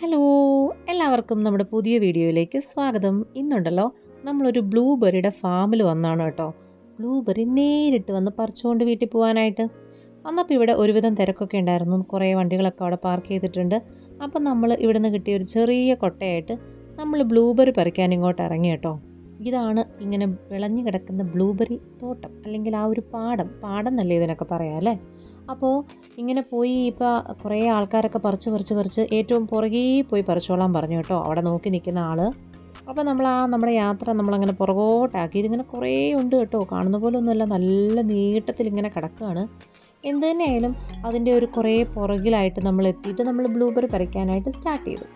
Hello എല്ലാവർക്കും നമ്മുടെ പുതിയ വീഡിയോയിലേക്ക് സ്വാഗതം. ഇന്നുണ്ടല്ലോ നമ്മളൊരു ബ്ലൂബെറിയുടെ ഫാമിൽ വന്നാണ് കേട്ടോ. ബ്ലൂബെറി നേരിട്ട് വന്ന് പറിച്ചുകൊണ്ട് വീട്ടിൽ പോകാനായിട്ട് വന്നപ്പോൾ ഇവിടെ ഒരുവിധം തിരക്കൊക്കെ ഉണ്ടായിരുന്നു. കുറേ വണ്ടികളൊക്കെ അവിടെ പാർക്ക് ചെയ്തിട്ടുണ്ട്. അപ്പം നമ്മൾ ഇവിടുന്ന് കിട്ടിയ ഒരു ചെറിയ കൊട്ടയായിട്ട് നമ്മൾ ബ്ലൂബെറി പറിക്കാൻ ഇങ്ങോട്ട് ഇറങ്ങി കേട്ടോ. ഇതാണ് ഇങ്ങനെ വിളഞ്ഞു കിടക്കുന്ന ബ്ലൂബെറി തോട്ടം അല്ലെങ്കിൽ ആ ഒരു പാടം. പാടം എന്നല്ലേ ഇതിനൊക്കെ പറയാം അല്ലേ? അപ്പോൾ ഇങ്ങനെ പോയി ഇപ്പോൾ കുറേ ആൾക്കാരൊക്കെ പറിച്ച് പറിച്ച് പറിച്ച് ഏറ്റവും പുറകേ പോയി പറിച്ചോളാൻ പറഞ്ഞു കേട്ടോ. അവിടെ നോക്കി നിൽക്കുന്ന ആൾ അപ്പോൾ നമ്മൾ ആ നമ്മുടെ യാത്ര നമ്മളങ്ങനെ പുറകോട്ടാക്കി ഇതിങ്ങനെ കുറേ ഉണ്ട് കേട്ടോ. കാണുന്ന പോലെ ഒന്നുമല്ല നല്ല നീട്ടത്തിൽ ഇങ്ങനെ കിടക്കുകയാണ്. എന്ത് തന്നെയായാലും അതിന്റെ ഒരു കുറേ പുറകിലായിട്ട് നമ്മൾ എത്തിയിട്ട് നമ്മൾ ബ്ലൂബെറി പറിക്കാനായിട്ട് സ്റ്റാർട്ട് ചെയ്തു.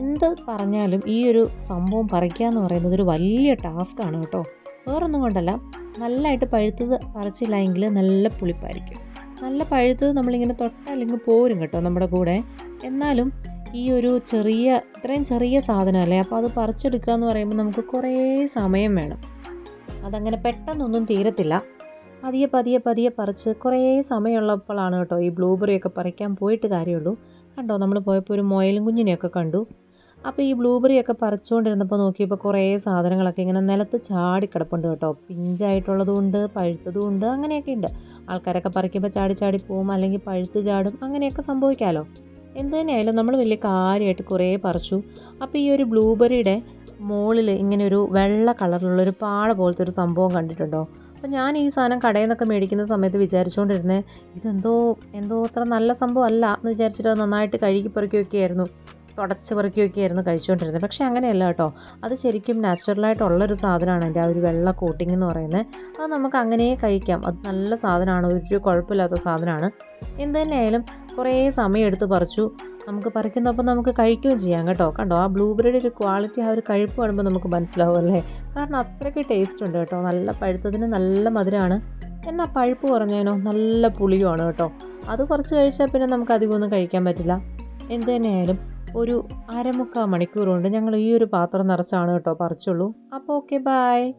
എന്ത് പറഞ്ഞാലും ഈ ഒരു സംഭവം പറിക്കുക എന്ന് പറയുന്നത് ഒരു വലിയ ടാസ്ക്കാണ് കേട്ടോ. വേറൊന്നും കൊണ്ടല്ല നല്ലതായിട്ട് പഴുത്തത് പറിച്ചില്ല എങ്കിൽ നല്ല പുളിപ്പായിരിക്കും. നല്ല പഴുത്തത് നമ്മളിങ്ങനെ തൊട്ടല്ലെങ്കിൽ പോരും കേട്ടോ നമ്മുടെ കൂടെ. എന്നാലും ഈ ഒരു ചെറിയ ഇത്രയും ചെറിയ സാധനമല്ലേ? അപ്പോൾ അത് പറിച്ചെടുക്കുക എന്ന് പറയുമ്പോൾ നമുക്ക് കുറേ സമയം വേണം. അതങ്ങനെ പെട്ടെന്നൊന്നും തീരത്തില്ല. പതിയെ പതിയെ പതിയെ പറിച്ച് കുറേ സമയമുള്ളപ്പോഴാണ് കേട്ടോ ഈ ബ്ലൂബെറിയൊക്കെ പറിക്കാൻ പോയിട്ട് കാര്യമുള്ളൂ. കണ്ടോ നമ്മൾ പോയപ്പോൾ ഒരു മൊയലും കുഞ്ഞിനെയൊക്കെ കണ്ടു. അപ്പോൾ ഈ ബ്ലൂബെറി ഒക്കെ പറിച്ചുകൊണ്ടിരുന്നപ്പോൾ നോക്കിയപ്പോൾ കുറേ സാധനങ്ങളൊക്കെ ഇങ്ങനെ നിലത്ത് ചാടി കിടപ്പുണ്ട് കേട്ടോ. പഴുത്തതും ഉണ്ട് അങ്ങനെയൊക്കെ ഉണ്ട്. ആൾക്കാരൊക്കെ പറിക്കുമ്പോൾ ചാടി ചാടി പോവും അല്ലെങ്കിൽ പഴുത്ത് ചാടും അങ്ങനെയൊക്കെ സംഭവിക്കാമല്ലോ എന്ത് തന്നെയായാലും നമ്മൾ വലിയ കാര്യമായിട്ട് കുറേ പറിച്ചു. അപ്പോൾ ഈ ഒരു ബ്ലൂബെറിയുടെ മുകളിൽ ഇങ്ങനെ ഒരു വെള്ള കളറിലുള്ളൊരു പാട പോലത്തെ ഒരു സംഭവം കണ്ടിട്ടുണ്ടോ? അപ്പോൾ ഞാൻ ഈ സാധനം കടയിൽ നിന്നൊക്കെ മേടിക്കുന്ന സമയത്ത് വിചാരിച്ചുകൊണ്ടിരുന്നേ ഇതെന്തോ എന്തോ അത്ര നല്ല സംഭവം അല്ല എന്ന് വിചാരിച്ചിട്ട് അത് നന്നായിട്ട് കഴുകി പെറുക്കിയൊക്കെയായിരുന്നു. തുടച്ച് പെറുക്കിയൊക്കെയായിരുന്നു കഴിച്ചുകൊണ്ടിരുന്നത്. പക്ഷേ അങ്ങനെയല്ല കേട്ടോ. അത് ശരിക്കും നാച്ചുറലായിട്ടുള്ളൊരു സാധനമാണ് എന്റെ ആ ഒരു വെള്ള കോട്ടിംഗ് എന്ന് പറയുന്നത്. അത് നമുക്ക് അങ്ങനെ കഴിക്കാം. അത് നല്ല സാധനമാണ്. ഒരു കുഴപ്പമില്ലാത്ത സാധനമാണ്. എന്ത് തന്നെയായാലും കുറേ സമയം എടുത്ത് പറിച്ചു. നമുക്ക് പറിക്കുന്നപ്പം നമുക്ക് കഴിക്കുകയും ചെയ്യാം കേട്ടോ. കണ്ടോ? ആ ബ്ലൂബെറിയുടെ ഒരു ക്വാളിറ്റി ആ ഒരു കഴിപ്പ് കാണുമ്പോൾ നമുക്ക് മനസ്സിലാവും അല്ലേ? കാരണം അത്രയ്ക്ക് ടേസ്റ്റ് ഉണ്ട് കേട്ടോ. നല്ല പഴുത്തതിന് നല്ല മധുരമാണ്. എന്നാൽ പഴുപ്പ് കുറഞ്ഞതിനോ നല്ല പുളിയുമാണ് കേട്ടോ. അത് കുറച്ച് കഴിച്ചാൽ പിന്നെ നമുക്ക് അധികമൊന്നും കഴിക്കാൻ പറ്റില്ല. എന്ത് തന്നെയായാലും ഒരു അരമുക്കാൽ മണിക്കൂർ കൊണ്ട് ഞങ്ങൾ ഈ ഒരു പാത്രം നിറച്ചാണ് കേട്ടോ പറിച്ചുള്ളൂ. അപ്പോൾ ഓക്കെ ബായ്